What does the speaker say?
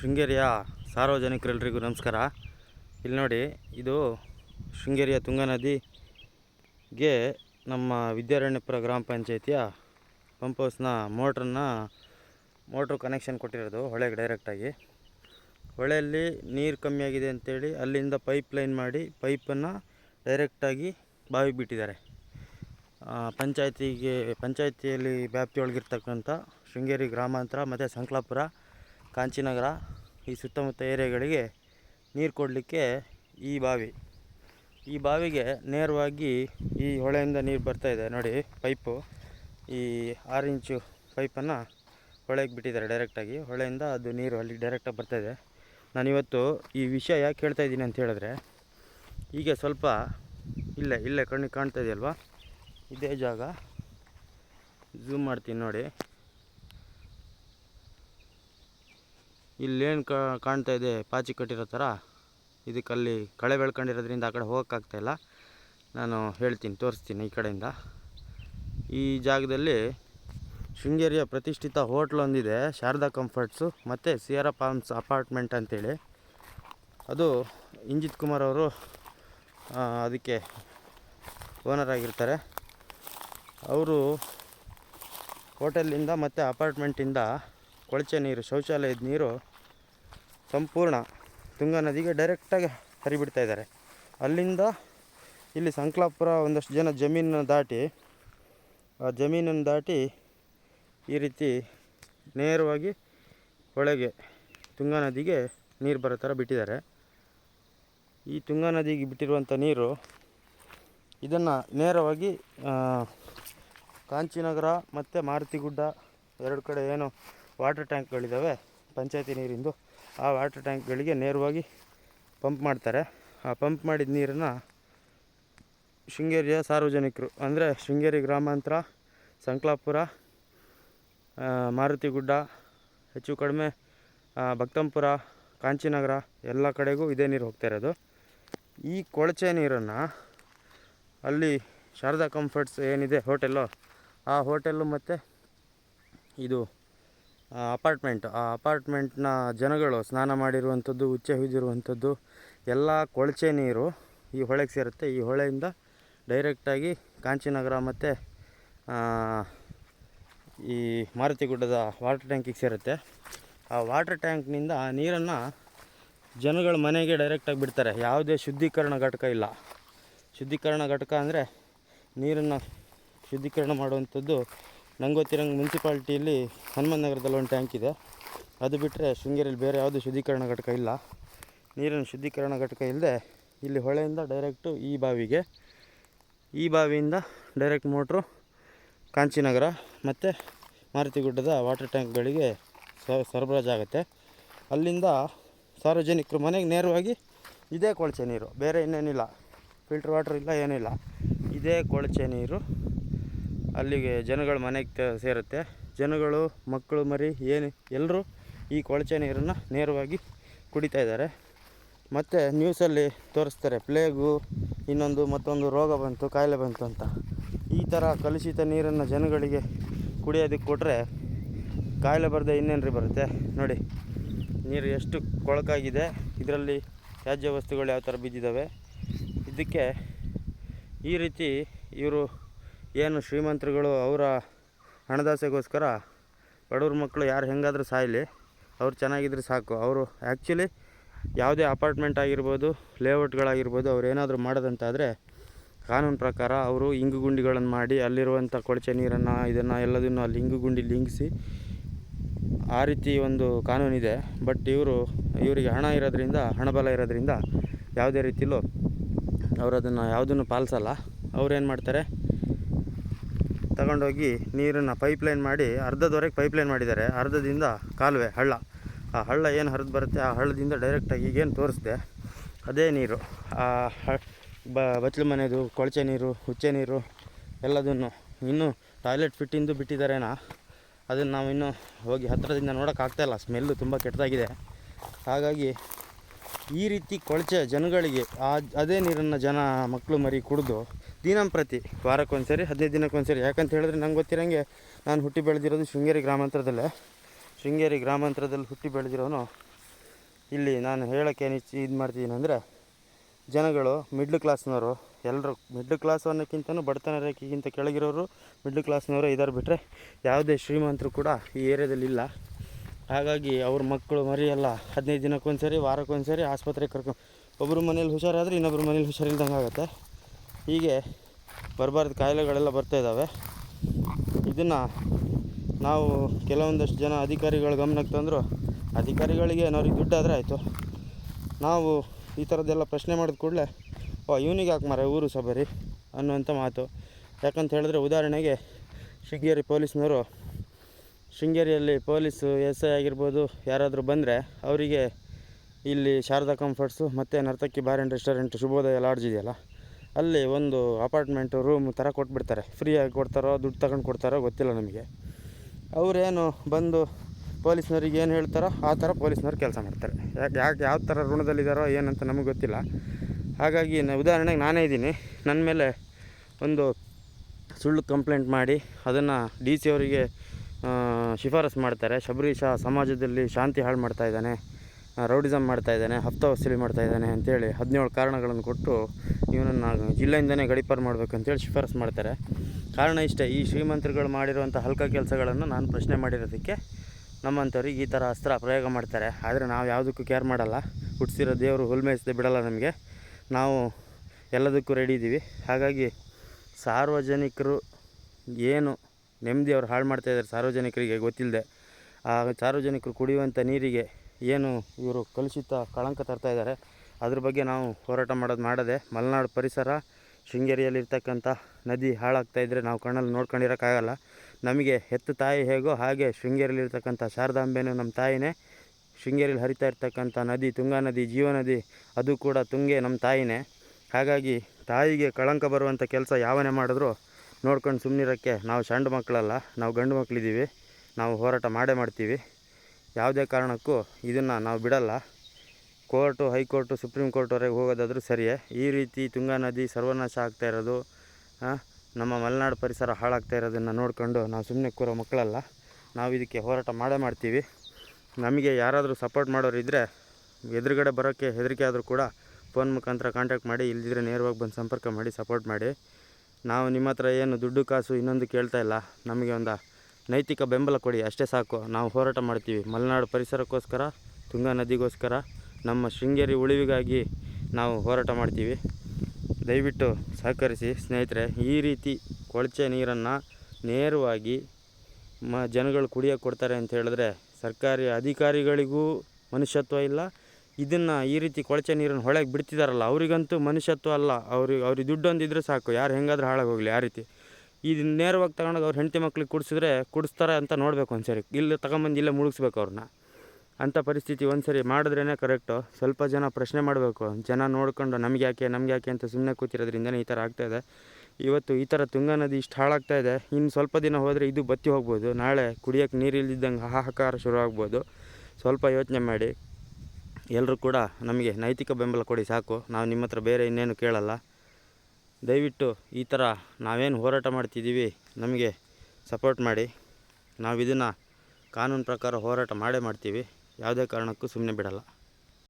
ಶೃಂಗೇರಿಯ ಸಾರ್ವಜನಿಕರೆಲ್ಲರಿಗೂ ನಮಸ್ಕಾರ. ಇಲ್ಲಿ ನೋಡಿ, ಇದು ಶೃಂಗೇರಿಯ ತುಂಗಾ ನದಿಗೆ ನಮ್ಮ ವಿದ್ಯಾರಣ್ಯಪುರ ಗ್ರಾಮ ಪಂಚಾಯಿತಿಯ ಪಂಪ್ ಹೌಸ್ನ ಮೋಟ್ರನ್ನ, ಮೋಟ್ರ್ ಕನೆಕ್ಷನ್ ಕೊಟ್ಟಿರೋದು ಹೊಳೆಗೆ ಡೈರೆಕ್ಟಾಗಿ ಹೊಳೆಯಲ್ಲಿ ನೀರು ಕಮ್ಮಿಯಾಗಿದೆ ಅಂತೇಳಿ ಅಲ್ಲಿಂದ ಪೈಪ್ ಲೈನ್ ಮಾಡಿ ಪೈಪನ್ನು ಡೈರೆಕ್ಟಾಗಿ ಬಾವಿಗೆ ಬಿಟ್ಟಿದ್ದಾರೆ. ಪಂಚಾಯತಿಗೆ, ಪಂಚಾಯತಿಯಲ್ಲಿ ವ್ಯಾಪ್ತಿಯೊಳಗಿರ್ತಕ್ಕಂಥ ಶೃಂಗೇರಿ ಗ್ರಾಮಾಂತರ ಮತ್ತು ಸಂಕ್ಲಾಪುರ ಕಾಂಚಿನಗರ, ಈ ಸುತ್ತಮುತ್ತ ಏರಿಯಾಗಳಿಗೆ ನೀರು ಕೊಡಲಿಕ್ಕೆ ಈ ಬಾವಿ. ಈ ಬಾವಿಗೆ ನೇರವಾಗಿ ಈ ಹೊಳೆಯಿಂದ ನೀರು ಬರ್ತಾಯಿದೆ ನೋಡಿ, ಪೈಪು. ಈ ಆರು ಇಂಚು ಪೈಪನ್ನು ಹೊಳೆಗೆ ಬಿಟ್ಟಿದ್ದಾರೆ ಡೈರೆಕ್ಟಾಗಿ ಹೊಳೆಯಿಂದ ಅದು ನೀರು ಅಲ್ಲಿ ಡೈರೆಕ್ಟಾಗಿ ಬರ್ತಾಯಿದೆ ನಾನಿವತ್ತು ಈ ವಿಷಯ ಯಾಕೆ ಹೇಳ್ತಾ ಇದ್ದೀನಿ ಅಂತ ಹೇಳಿದ್ರೆ ಈಗ ಸ್ವಲ್ಪ ಇಲ್ಲೇ ಇಲ್ಲೇ ಕಣ್ಣಿಗೆ ಕಾಣ್ತಾ ಇದೆಯಲ್ವಾ? ಇದೇ ಜಾಗ. ಝೂಮ್ ಮಾಡ್ತೀನಿ ನೋಡಿ. ಇಲ್ಲೇನು ಕಾಣ್ತಾ ಇದೆ ಪಾಚಿ ಕಟ್ಟಿರೋ ಥರ. ಇದಕ್ಕಲ್ಲಿ ಕಳೆ ಬೆಳ್ಕೊಂಡಿರೋದ್ರಿಂದ ಆ ಕಡೆ ಹೋಗೋಕ್ಕಾಗ್ತಾಯಿಲ್ಲ ನಾನು ಹೇಳ್ತೀನಿ, ತೋರಿಸ್ತೀನಿ ಈ ಕಡೆಯಿಂದ. ಈ ಜಾಗದಲ್ಲಿ ಶೃಂಗೇರಿಯ ಪ್ರತಿಷ್ಠಿತ ಹೋಟ್ಲ್ ಒಂದಿದೆ, ಶಾರದಾ ಕಂಫರ್ಟ್ಸು ಮತ್ತು ಸಿಯರಾ ಪಾಲ್ಮ್ಸ್ ಅಪಾರ್ಟ್ಮೆಂಟ್ ಅಂತೇಳಿ. ಅದು ಇಂಜಿತ್ ಕುಮಾರ್ ಅವರು ಅದಕ್ಕೆ ಓನರ್ ಆಗಿರ್ತಾರೆ. ಅವರು ಹೋಟೆಲಿಂದ ಮತ್ತು ಅಪಾರ್ಟ್ಮೆಂಟಿಂದ ಕೊಳಚೆ ನೀರು, ಶೌಚಾಲಯದ ನೀರು ಸಂಪೂರ್ಣ ತುಂಗಾ ನದಿಗೆ ಡೈರೆಕ್ಟಾಗಿ ಹರಿಬಿಡ್ತಾ ಇದ್ದಾರೆ. ಅಲ್ಲಿಂದ ಇಲ್ಲಿ ಸಂಕ್ಲಾಪುರ ಒಂದಷ್ಟು ಜನ ಜಮೀನನ್ನು ದಾಟಿ, ಆ ಜಮೀನನ್ನು ದಾಟಿ ಈ ರೀತಿ ನೇರವಾಗಿ ಒಳಗೆ ತುಂಗಾ ನದಿಗೆ ನೀರು ಬರೋ ಥರ ಬಿಟ್ಟಿದ್ದಾರೆ. ಈ ತುಂಗಾ ನದಿಗೆ ಬಿಟ್ಟಿರುವಂಥ ನೀರು ಇದನ್ನು ನೇರವಾಗಿ ಕಾಂಚಿನಗರ ಮತ್ತು ಮಾರುತಿಗುಡ್ಡ ಎರಡು ಕಡೆ ಏನು ವಾಟರ್ ಟ್ಯಾಂಕ್ಗಳಿದ್ದಾವೆ ಪಂಚಾಯತಿ ನೀರಿಂದು. ಆ ವಾಟರ್ ಟ್ಯಾಂಕ್ಗಳಿಗೆ ನೇರವಾಗಿ ಪಂಪ್ ಮಾಡ್ತಾರೆ. ಆ ಪಂಪ್ ಮಾಡಿದ ನೀರನ್ನು ಶೃಂಗೇರಿಯ ಸಾರ್ವಜನಿಕರು, ಅಂದರೆ ಶೃಂಗೇರಿ ಗ್ರಾಮಾಂತರ, ಸಂಕ್ಲಾಪುರ ಮಾರುತಿ ಮಾರುತಿಗುಡ್ಡ, ಹೆಚ್ಚು ಕಡಿಮೆ ಭಕ್ತಂಪುರ, ಕಾಂಚಿನಗರ ಎಲ್ಲ ಕಡೆಗೂ ಇದೇ ನೀರು ಹೋಗ್ತಾ ಇರೋದು. ಈ ಕೊಳಚೆ ನೀರನ್ನು ಅಲ್ಲಿ ಶಾರದಾ ಕಂಫರ್ಟ್ಸ್ ಏನಿದೆ ಹೋಟೆಲ್ಲು ಆ ಹೋಟೆಲ್ಲು ಮತ್ತು ಇದು ಅಪಾರ್ಟ್ಮೆಂಟ್ ಆ ಅಪಾರ್ಟ್ಮೆಂಟ್ನ ಜನಗಳು ಸ್ನಾನ ಮಾಡಿರುವಂಥದ್ದು ಉಚ್ಚೆ ಹುಯ್ದಿರುವಂಥದ್ದು, ಎಲ್ಲ ಕೊಳಚೆ ನೀರು ಈ ಹೊಳೆಗೆ ಸೇರುತ್ತೆ. ಈ ಹೊಳೆಯಿಂದ ಡೈರೆಕ್ಟಾಗಿ ಕಾಂಚಿನಗರ ಮತ್ತು ಈ ಮಾರುತಿ ಗುಡ್ಡದ ವಾಟರ್ ಟ್ಯಾಂಕಿಗೆ ಸೇರುತ್ತೆ. ಆ ವಾಟರ್ ಟ್ಯಾಂಕ್ನಿಂದ ಆ ನೀರನ್ನು ಜನಗಳ ಮನೆಗೆ ಡೈರೆಕ್ಟಾಗಿ ಬಿಡ್ತಾರೆ. ಯಾವುದೇ ಶುದ್ಧೀಕರಣ ಘಟಕ ಇಲ್ಲ. ಶುದ್ಧೀಕರಣ ಘಟಕ ಅಂದರೆ ನೀರನ್ನು ಶುದ್ಧೀಕರಣ ಮಾಡುವಂಥದ್ದು ನಂಗೆ ಗೊತ್ತಿರಂಗೆ ಮುನ್ಸಿಪಾಲ್ಟಿಯಲ್ಲಿ ಹನುಮಂತ ನಗರದಲ್ಲಿ ಒಂದು ಟ್ಯಾಂಕ್ ಇದೆ. ಅದು ಬಿಟ್ಟರೆ ಶೃಂಗೇರಿಯಲ್ಲಿ ಬೇರೆ ಯಾವುದೂ ಶುದ್ಧೀಕರಣ ಘಟಕ ಇಲ್ಲ. ನೀರಿನ ಶುದ್ಧೀಕರಣ ಘಟಕ ಇಲ್ಲದೆ ಇಲ್ಲಿ ಹೊಳೆಯಿಂದ ಡೈರೆಕ್ಟು ಈ ಬಾವಿಗೆ, ಈ ಬಾವಿಯಿಂದ ಡೈರೆಕ್ಟ್ ಮೋಟ್ರು ಕಾಂಚಿನಗರ ಮತ್ತು ಮಾರುತಿಗುಡ್ಡದ ವಾಟರ್ ಟ್ಯಾಂಕ್ಗಳಿಗೆ ಸರಬರಾಜಾಗುತ್ತೆ ಅಲ್ಲಿಂದ ಸಾರ್ವಜನಿಕರು ಮನೆಗೆ ನೇರವಾಗಿ ಇದೇ ಕೊಳಚೆ ನೀರು, ಬೇರೆ ಇನ್ನೇನಿಲ್ಲ. ಫಿಲ್ಟ್ರ್ ವಾಟ್ರ್ ಇಲ್ಲ, ಏನಿಲ್ಲ. ಇದೇ ಕೊಳಚೆ ನೀರು. ಅಲ್ಲಿಗೆ ಜನಗಳ ಮನೆಗೆ ಸೇರುತ್ತೆ. ಜನಗಳು, ಮಕ್ಕಳು, ಮರಿ, ಏನು ಎಲ್ಲರೂ ಈ ಕೊಳಚೆ ನೀರನ್ನು ನೇರವಾಗಿ ಕುಡಿತಾ ಇದ್ದಾರೆ. ಮತ್ತು ನ್ಯೂಸಲ್ಲಿ ತೋರಿಸ್ತಾರೆ ಪ್ಲೇಗು ಇನ್ನೊಂದು ಮತ್ತೊಂದು ರೋಗ ಬಂತು, ಕಾಯಿಲೆ ಬಂತು ಅಂತ. ಈ ಥರ ಕಲುಷಿತ ನೀರನ್ನು ಜನಗಳಿಗೆ ಕುಡಿಯೋದಕ್ಕೆ ಕೊಟ್ಟರೆ ಕಾಯಿಲೆ ಬರದೆ ಇನ್ನೇನ್ರಿ ಬರುತ್ತೆ? ನೋಡಿ, ನೀರು ಎಷ್ಟು ಕೊಳಕಾಗಿದೆ. ಇದರಲ್ಲಿ ತ್ಯಾಜ್ಯ ವಸ್ತುಗಳು ಯಾವ ಥರ ಬಿದ್ದಿದ್ದಾವೆ. ಇದಕ್ಕೆ ಈ ರೀತಿ ಇವರು ಏನು ಶ್ರೀಮಂತರುಗಳು ಅವರ ಹಣದಾಸೆಗೋಸ್ಕರ ಬಡವ್ರ ಮಕ್ಕಳು ಯಾರು ಹೆಂಗಾದರೂ ಸಾಯಲಿ, ಅವ್ರು ಚೆನ್ನಾಗಿದ್ರೆ ಸಾಕು. ಅವರು ಆ್ಯಕ್ಚುಲಿ ಯಾವುದೇ ಅಪಾರ್ಟ್ಮೆಂಟ್ ಆಗಿರ್ಬೋದು ಲೇಔಟ್ಗಳಾಗಿರ್ಬೋದು ಅವ್ರು ಏನಾದರೂ ಮಾಡೋದಂತಾದರೆ ಕಾನೂನು ಪ್ರಕಾರ ಅವರು ಇಂಗು ಗುಂಡಿಗಳನ್ನು ಮಾಡಿ ಅಲ್ಲಿರುವಂಥ ಕೊಳಚೆ ನೀರನ್ನು, ಇದನ್ನು ಎಲ್ಲದನ್ನು ಅಲ್ಲಿ ಇಂಗು ಗುಂಡಿ ಲಿಂಗಿಸಿ ಆ ರೀತಿ ಒಂದು ಕಾನೂನಿದೆ. ಬಟ್ ಇವರು, ಇವರಿಗೆ ಹಣ ಇರೋದ್ರಿಂದ ಹಣಬಲ ಇರೋದ್ರಿಂದ ಯಾವುದೇ ರೀತಿಲೂ ಅವರು ಅದನ್ನು ಯಾವುದನ್ನು ಪಾಲಿಸಲ್ಲ. ಅವ್ರೇನು ಮಾಡ್ತಾರೆ? ತಗೊಂಡೋಗಿ ನೀರನ್ನು ಪೈಪ್ಲೈನ್ ಮಾಡಿ ಅರ್ಧದವರೆಗೆ ಪೈಪ್ಲೈನ್ ಮಾಡಿದ್ದಾರೆ. ಅರ್ಧದಿಂದ ಕಾಲುವೆ, ಹಳ್ಳ. ಆ ಹಳ್ಳ ಏನು ಹರಿದು ಬರುತ್ತೆ? ಆ ಹಳ್ಳದಿಂದ ಡೈರೆಕ್ಟಾಗಿ ಈಗೇನು ತೋರಿಸ್ದೆ? ಅದೇ ನೀರು. ಆ ಬ, ಬಚ್ಚಲು ಮನೆದು, ಕೊಳಚೆ ನೀರು, ಹುಚ್ಚೆ ನೀರು ಎಲ್ಲದನ್ನು ಇನ್ನೂ ಟಾಯ್ಲೆಟ್ ಫಿಟ್ಟಿಂದು ಬಿಟ್ಟಿದ್ದಾರೇನಾ? ಅದನ್ನು ನಾವು ಇನ್ನೂ ಹೋಗಿ ಹತ್ತಿರದಿಂದ ನೋಡೋಕ್ಕಾಗ್ತಾಯಿಲ್ಲ ಸ್ಮೆಲ್ಲು ತುಂಬ ಕೆಟ್ಟದಾಗಿದೆ. ಹಾಗಾಗಿ ಈ ರೀತಿ ಕೊಳಚೆ ಜನಗಳಿಗೆ ಆ, ಅದೇ ನೀರನ್ನು ಜನ ಮಕ್ಕಳು ಮರಿ ಕುಡಿದು ದಿನಂಪ್ರತಿ, ವಾರಕ್ಕೊಂದ್ಸರಿ, ಹದಿನೈದು ದಿನಕ್ಕೊಂದ್ಸರಿ. ಯಾಕಂತ ಹೇಳಿದ್ರೆ ನಂಗೆ ಗೊತ್ತಿರೋಂಗೆ ನಾನು ಹುಟ್ಟಿ ಬೆಳೆದಿರೋದು ಶೃಂಗೇರಿ ಗ್ರಾಮಾಂತರದಲ್ಲೇ. ಶೃಂಗೇರಿ ಗ್ರಾಮಾಂತರದಲ್ಲಿ ಹುಟ್ಟಿ ಬೆಳೆದಿರೋನು ಇಲ್ಲಿ ನಾನು ಹೇಳೋಕ್ಕೆ ನಿಚ್ಚ ಇದು ಮಾಡ್ತಿದ್ದೀನಿ ಅಂದರೆ ಜನಗಳು ಮಿಡ್ಲ್ ಕ್ಲಾಸ್ನವರು ಎಲ್ಲರೂ ಮಿಡ್ಲ್ ಕ್ಲಾಸ್ ಅನ್ನೋಕ್ಕಿಂತನೂ ಬಡತನ ರೇಖೆಗಿಂತ ಕೆಳಗಿರೋರು ಮಿಡ್ಲ್ ಕ್ಲಾಸ್ನವರು ಇದಾರು ಬಿಟ್ಟರೆ ಯಾವುದೇ ಶ್ರೀಮಂತರು ಕೂಡ ಈ ಏರಿಯಾದಲ್ಲಿ ಇಲ್ಲ. ಹಾಗಾಗಿ ಅವ್ರ ಮಕ್ಕಳು ಮರಿ ಎಲ್ಲ ಹದಿನೈದು ದಿನಕ್ಕೊಂದ್ಸರಿ, ವಾರಕ್ಕೊಂದ್ಸರಿ ಆಸ್ಪತ್ರೆಗೆ ಕರ್ಕೊಂಡು ಒಬ್ಬರು ಮನೇಲಿ ಹುಷಾರಾದರೆ ಇನ್ನೊಬ್ರು ಮನೇಲಿ ಹುಷಾರಿಲ್ದಂಗೆ ಆಗುತ್ತೆ ಹೀಗೆ ಬರಬಾರ್ದು ಕಾಯಿಲೆಗಳೆಲ್ಲ ಬರ್ತಾ ಇದ್ದಾವೆ. ಇದನ್ನು ನಾವು ಕೆಲವೊಂದಷ್ಟು ಜನ ಅಧಿಕಾರಿಗಳ ಗಮನಕ್ಕೆ ತಂದರು. ಅಧಿಕಾರಿಗಳಿಗೆ ಏನಾದ್ರು ದುಡ್ಡಾದರೆ ಆಯಿತು. ನಾವು ಈ ಥರದ್ದೆಲ್ಲ ಪ್ರಶ್ನೆ ಮಾಡಿದ ಕೂಡಲೇ, ಓ, ಇವನಿಗೆ ಯಾಕೆ ಮರ ಊರು ಸಬರಿ ಅನ್ನುವಂಥ ಮಾತು. ಯಾಕಂತ ಹೇಳಿದ್ರೆ ಉದಾಹರಣೆಗೆ ಶೃಂಗೇರಿ ಪೊಲೀಸ್ನವರು, ಶೃಂಗೇರಿಯಲ್ಲಿ ಪೊಲೀಸು, ಎಸ್ ಐ ಆಗಿರ್ಬೋದು, ಯಾರಾದರೂ ಬಂದರೆ ಅವರಿಗೆ ಇಲ್ಲಿ ಶಾರದಾ ಕಂಫರ್ಟ್ಸು ಮತ್ತು Nartaki bar and restaurant Shubhodaya lodge ಇದೆಯಲ್ಲ ಅಲ್ಲಿ ಒಂದು ಅಪಾರ್ಟ್ಮೆಂಟು ರೂಮ್ ಥರ ಕೊಟ್ಬಿಡ್ತಾರೆ. ಫ್ರೀಯಾಗಿ ಕೊಡ್ತಾರೋ, ದುಡ್ಡು ತಗೊಂಡು ಕೊಡ್ತಾರೋ ಗೊತ್ತಿಲ್ಲ ನಮಗೆ. ಅವರೇನು ಬಂದು ಪೊಲೀಸ್ನವ್ರಿಗೆ ಏನು ಹೇಳ್ತಾರೋ ಆ ಥರ ಪೊಲೀಸ್ನವ್ರು ಕೆಲಸ ಮಾಡ್ತಾರೆ. ಯಾಕೆ ಯಾಕೆ, ಯಾವ ಥರ ಋಣದಲ್ಲಿದ್ದಾರೋ ಏನಂತ ನಮಗೆ ಗೊತ್ತಿಲ್ಲ. ಹಾಗಾಗಿ ಉದಾಹರಣೆಗೆ ನಾನೇ ಇದ್ದೀನಿ. ನನ್ನ ಮೇಲೆ ಒಂದು ಸುಳ್ಳು ಕಂಪ್ಲೇಂಟ್ ಮಾಡಿ ಅದನ್ನು ಡಿ ಸಿ ಅವರಿಗೆ ಶಿಫಾರಸು ಮಾಡ್ತಾರೆ. ಶಬರೀಶ ಸಮಾಜದಲ್ಲಿ ಶಾಂತಿ ಹಾಳು ಮಾಡ್ತಾ ಇದ್ದಾನೆ ರೌಡಿಸಮ್ ಮಾಡ್ತಾ ಇದ್ದಾನೆ, ಹಫ್ತಾ ವಸೂಲಿ ಮಾಡ್ತಾ ಇದ್ದಾನೆ ಅಂತೇಳಿ ಹದಿನೇಳು ಕಾರಣಗಳನ್ನು ಕೊಟ್ಟು ಇವನನ್ನು ಜಿಲ್ಲೆಯಿಂದನೇ ಮಾಡ್ಬೇಕು ಅಂತೇಳಿ ಶಿಫಾರಸು ಮಾಡ್ತಾರೆ. ಕಾರಣ ಇಷ್ಟೇ, ಈ ಶ್ರೀಮಂತರುಗಳು ಮಾಡಿರುವಂಥ ಹಲ್ಕ ಕೆಲಸಗಳನ್ನು ನಾನು ಪ್ರಶ್ನೆ ಮಾಡಿರೋದಕ್ಕೆ ನಮ್ಮಂಥವ್ರಿಗೆ ಈ ಥರ ಅಸ್ತ್ರ ಪ್ರಯೋಗ ಮಾಡ್ತಾರೆ. ಆದರೆ ನಾವು ಯಾವುದಕ್ಕೂ ಕೇರ್ ಮಾಡಲ್ಲ. ಹುಟ್ಟಿಸಿರೋ ದೇವರು ಹುಲ್ಮೇಯಿಸದೆ ಬಿಡಲ್ಲ ನಮಗೆ. ನಾವು ಎಲ್ಲದಕ್ಕೂ ರೆಡಿ ಇದ್ದೀವಿ. ಹಾಗಾಗಿ ಸಾರ್ವಜನಿಕರು ಏನು ನೆಮ್ಮದಿ ಅವ್ರು ಹಾಳು ಮಾಡ್ತಾಯಿದ್ದಾರೆ ಸಾರ್ವಜನಿಕರಿಗೆ ಗೊತ್ತಿಲ್ಲದೆ, ಆ ಸಾರ್ವಜನಿಕರು ಕುಡಿಯುವಂಥ ನೀರಿಗೆ ಏನು ಇವರು ಕಲುಷಿತ ಕಳಂಕ ತರ್ತಾ ಇದ್ದಾರೆ. ಅದ್ರ ಬಗ್ಗೆ ನಾವು ಹೋರಾಟ ಮಾಡೋದು ಮಾಡದೆ ಮಲೆನಾಡು ಪರಿಸರ ಶೃಂಗೇರಿಯಲ್ಲಿರ್ತಕ್ಕಂಥ ನದಿ ಹಾಳಾಗ್ತಾ ಇದ್ದರೆ ನಾವು ಕಣ್ಣಲ್ಲಿ ನೋಡ್ಕೊಂಡಿರೋಕ್ಕಾಗಲ್ಲ. ನಮಗೆ ಹೆತ್ತು ತಾಯಿ ಹೇಗೋ ಹಾಗೆ ಶೃಂಗೇರಿಯಲ್ಲಿರ್ತಕ್ಕಂಥ ಶಾರದಾಂಬೆನೂ ನಮ್ಮ ತಾಯಿನೇ. ಶೃಂಗೇರಿಯಲ್ಲಿ ಹರಿತಾ ಇರ್ತಕ್ಕಂಥ ನದಿ, ತುಂಗಾ ನದಿ, ಜೀವ ನದಿ, ಅದು ಕೂಡ ತುಂಗೆ ನಮ್ಮ ತಾಯಿನೇ. ಹಾಗಾಗಿ ತಾಯಿಗೆ ಕಳಂಕ ಬರುವಂಥ ಕೆಲಸ ಯಾವನೇ ಮಾಡಿದ್ರು ನೋಡ್ಕೊಂಡು ಸುಮ್ಮನಿರೋಕ್ಕೆ ನಾವು ಸಣ್ಣ ಮಕ್ಕಳಲ್ಲ, ನಾವು ಗಂಡು ಮಕ್ಕಳಿದ್ದೀವಿ ನಾವು ಹೋರಾಟ ಮಾಡೇ ಮಾಡ್ತೀವಿ. ಯಾವುದೇ ಕಾರಣಕ್ಕೂ ಇದನ್ನು ನಾವು ಬಿಡಲ್ಲ. ಕೋರ್ಟು, ಹೈಕೋರ್ಟು, ಸುಪ್ರೀಂ ಕೋರ್ಟ್ವರೆಗೆ ಹೋಗೋದಾದರೂ ಸರಿಯೇ. ಈ ರೀತಿ ತುಂಗಾ ನದಿ ಸರ್ವನಾಶ ಆಗ್ತಾ ಇರೋದು ನಮ್ಮ ಮಲೆನಾಡು ಪರಿಸರ ಹಾಳಾಗ್ತಾ ಇರೋದನ್ನು ನೋಡ್ಕೊಂಡು ನಾವು ಸುಮ್ಮನೆ ಕೂರೋ ಮಕ್ಕಳಲ್ಲ. ನಾವು ಇದಕ್ಕೆ ಹೋರಾಟ ಮಾಡೇ ಮಾಡ್ತೀವಿ. ನಮಗೆ ಯಾರಾದರೂ ಸಪೋರ್ಟ್ ಮಾಡೋರು ಇದ್ದರೆ ಎದುರುಗಡೆ ಬರೋಕ್ಕೆ ಹೆದರಿಕೆ ಆದರೂ ಕೂಡ ಫೋನ್ ಮುಖಾಂತರ ಕಾಂಟ್ಯಾಕ್ಟ್ ಮಾಡಿ ಇಲ್ಲದಿದ್ದರೆ ನೇರವಾಗಿ ಬಂದು ಸಂಪರ್ಕ ಮಾಡಿ ಸಪೋರ್ಟ್ ಮಾಡಿ. ನಾವು ನಿಮ್ಮ ಹತ್ರ ಏನು ದುಡ್ಡು, ಕಾಸು ಇನ್ನೊಂದು ಕೇಳ್ತಾ ಇಲ್ಲ. ನಮಗೆ ಒಂದು ನೈತಿಕ ಬೆಂಬಲ ಕೊಡಿ, ಅಷ್ಟೇ ಸಾಕು. ನಾವು ಹೋರಾಟ ಮಾಡ್ತೀವಿ. ಮಲೆನಾಡು ಪರಿಸರಕ್ಕೋಸ್ಕರ, ತುಂಗಾ ನದಿಗೋಸ್ಕರ. ನಮ್ಮ ಶೃಂಗೇರಿ ಉಳಿವಿಗಾಗಿ ನಾವು ಹೋರಾಟ ಮಾಡ್ತೀವಿ. ದಯವಿಟ್ಟು ಸಹಕರಿಸಿ ಸ್ನೇಹಿತರೆ, ಈ ರೀತಿ ಕೊಳಚೆ ನೀರನ್ನು ನೇರವಾಗಿ ಮ, ಜನಗಳು ಕುಡಿಯೋಕ್ಕೆ ಕೊಡ್ತಾರೆ ಅಂತ ಹೇಳಿದ್ರೆ ಸರ್ಕಾರಿ ಅಧಿಕಾರಿಗಳಿಗೂ ಮನುಷ್ಯತ್ವ ಇಲ್ಲ. ಇದನ್ನು ಈ ರೀತಿ ಕೊಳಚೆ ನೀರನ್ನು ಹೊಳೆಗೆ ಬಿಡ್ತಿದಾರಲ್ಲ, ಅವರಿಗಂತೂ ಮನುಷ್ಯತ್ವ ಅಲ್ಲ. ಅವ್ರಿಗೆ ಅವ್ರಿಗೆ ದುಡ್ಡು ಒಂದಿದ್ರೆ ಸಾಕು, ಯಾರು ಹೆಂಗಾದ್ರೂ ಹಾಳಾಗೋಗಲಿ ಆ ರೀತಿ. ಇದನ್ನ ನೇರವಾಗಿ ತಗೊಂಡೋಗಿ ಅವ್ರ ಹೆಂಡತಿ ಮಕ್ಳಿಗೆ ಕುಡಿಸಿದ್ರೆ ಕುಡಿಸ್ತಾರೆ ಅಂತ ನೋಡಬೇಕು ಒಂದ್ಸರಿ. ಇಲ್ಲಿ ತಗೊಂಬಂದು ಇಲ್ಲೇ ಮುಳುಗಿಸ್ಬೇಕು ಅವ್ರನ್ನ ಅಂಥ ಪರಿಸ್ಥಿತಿ ಒಂದ್ಸರಿ ಮಾಡಿದ್ರೇ ಕರೆಕ್ಟು ಸ್ವಲ್ಪ ಜನ ಪ್ರಶ್ನೆ ಮಾಡಬೇಕು. ಜನ ನೋಡ್ಕೊಂಡು ನಮ್ಗೆ ಯಾಕೆ ನಮ್ಗೆ ಯಾಕೆ ಅಂತ ಸುಮ್ಮನೆ ಕೂತಿರೋದ್ರಿಂದನೇ ಈ ಥರ ಆಗ್ತಾಯಿದೆ ಇವತ್ತು ಈ ಥರ ತುಂಗಾ ನದಿ ಇಷ್ಟು ಹಾಳಾಗ್ತಾ ಇದೆ. ಇನ್ನು ಸ್ವಲ್ಪ ದಿನ ಹೋದರೆ ಇದು ಬತ್ತಿ ಹೋಗ್ಬೋದು. ನಾಳೆ ಕುಡಿಯೋಕ್ಕೆ ನೀರು ಇಲ್ದಿದ್ದಂಗೆ ಹಾಹಾಕಾರ ಶುರು ಆಗ್ಬೋದು. ಸ್ವಲ್ಪ ಯೋಚನೆ ಮಾಡಿ. ಎಲ್ಲರೂ ಕೂಡ ನಮಗೆ ನೈತಿಕ ಬೆಂಬಲ ಕೊಡಿ ಸಾಕು. ನಾವು ನಿಮ್ಮ ಹತ್ರ ಬೇರೆ ಇನ್ನೇನು ಕೇಳಲ್ಲ. ದಯವಿಟ್ಟು ಈ ಥರ ನಾವೇನು ಹೋರಾಟ ಮಾಡ್ತಿದ್ದೀವಿ ನಮಗೆ ಸಪೋರ್ಟ್ ಮಾಡಿ. ನಾವು ಇದನ್ನು ಕಾನೂನು ಪ್ರಕಾರ ಹೋರಾಟ ಮಾಡೇ ಮಾಡ್ತೀವಿ. ಯಾವುದೇ ಕಾರಣಕ್ಕೂ ಸುಮ್ಮನೆ ಬಿಡಲ್ಲ.